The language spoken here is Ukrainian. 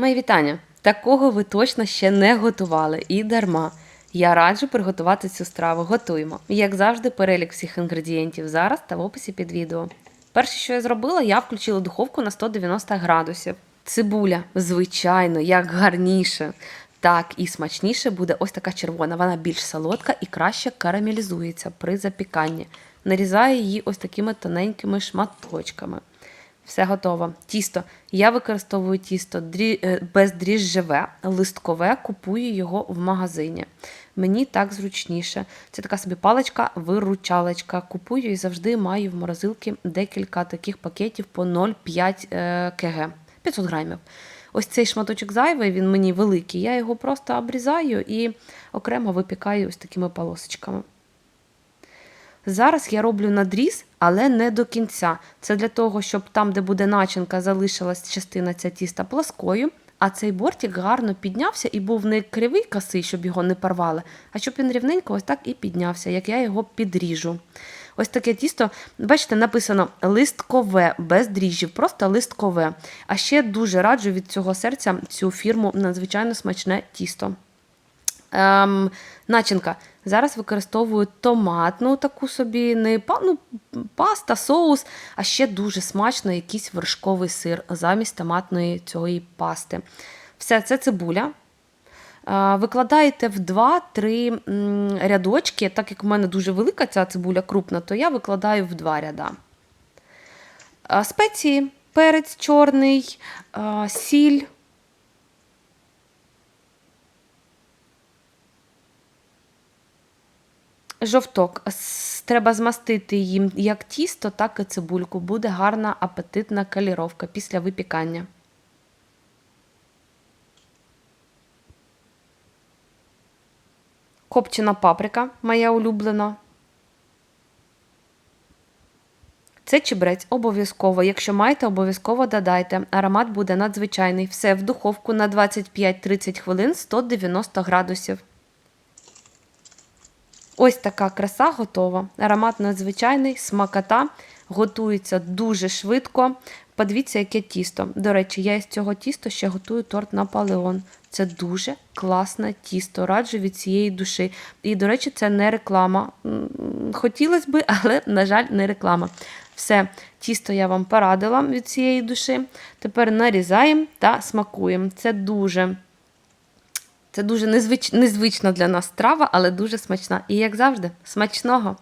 Мої вітання! Такого ви точно ще не готували і дарма. Я раджу приготувати цю страву. Готуємо. Як завжди, перелік всіх інгредієнтів зараз та в описі під відео. Перше, що я зробила, я включила духовку на 190 градусів. Цибуля, звичайно, як гарніше. Так і смачніше буде ось така червона. Вона більш солодка і краще карамелізується при запіканні. Нарізаю її ось такими тоненькими шматочками. Все готово. Тісто. Я використовую тісто е, бездріжджеве, листкове, купую його в магазині. Мені так зручніше. Це така собі паличка-виручалочка. Купую і завжди маю в морозилці декілька таких пакетів по 0,5 е, кг. 500 грамів. Ось цей шматочок зайвий, він мені великий. Я його просто обрізаю і окремо випікаю ось такими полосочками. Зараз я роблю надріз, але не до кінця. Це для того, щоб там, де буде начинка, залишилась частина ця тіста плоскою, а цей бортик гарно піднявся і був не кривий косий, щоб його не порвали, а щоб він рівненько ось так і піднявся, як я його підріжу. Ось таке тісто, бачите, написано листкове, без дріжджів, просто листкове. А ще дуже раджу від цього серця цю фірму надзвичайно смачне тісто. Ем, начинка. Зараз використовую томатну таку собі, не ну, паста, соус, а ще дуже смачно якийсь вершковий сир замість томатної цієї пасти. Все, це цибуля. Викладаєте в 2-3 рядочки, так як в мене дуже велика ця цибуля крупна, то я викладаю в 2 ряда. Спеції, перець чорний, сіль. Жовток. Треба змастити їм як тісто, так і цибульку. Буде гарна апетитна каліровка після випікання. Копчена паприка, моя улюблена. Це чебрець обов'язково. Якщо маєте, обов'язково додайте. Аромат буде надзвичайний. Все в духовку на 25-30 хвилин 190 градусів. Ось така краса готова. Аромат надзвичайний, смакота. Готується дуже швидко. Подивіться, яке тісто. До речі, я із цього тіста ще готую торт Наполеон. Це дуже класне тісто. Раджу від цієї душі. І, до речі, це не реклама. Хотілося би, але, на жаль, не реклама. Все, тісто я вам порадила від цієї душі. Тепер нарізаємо та смакуємо. Це дуже. Це дуже незвич... незвична для нас страва, але дуже смачна. І як завжди, смачного!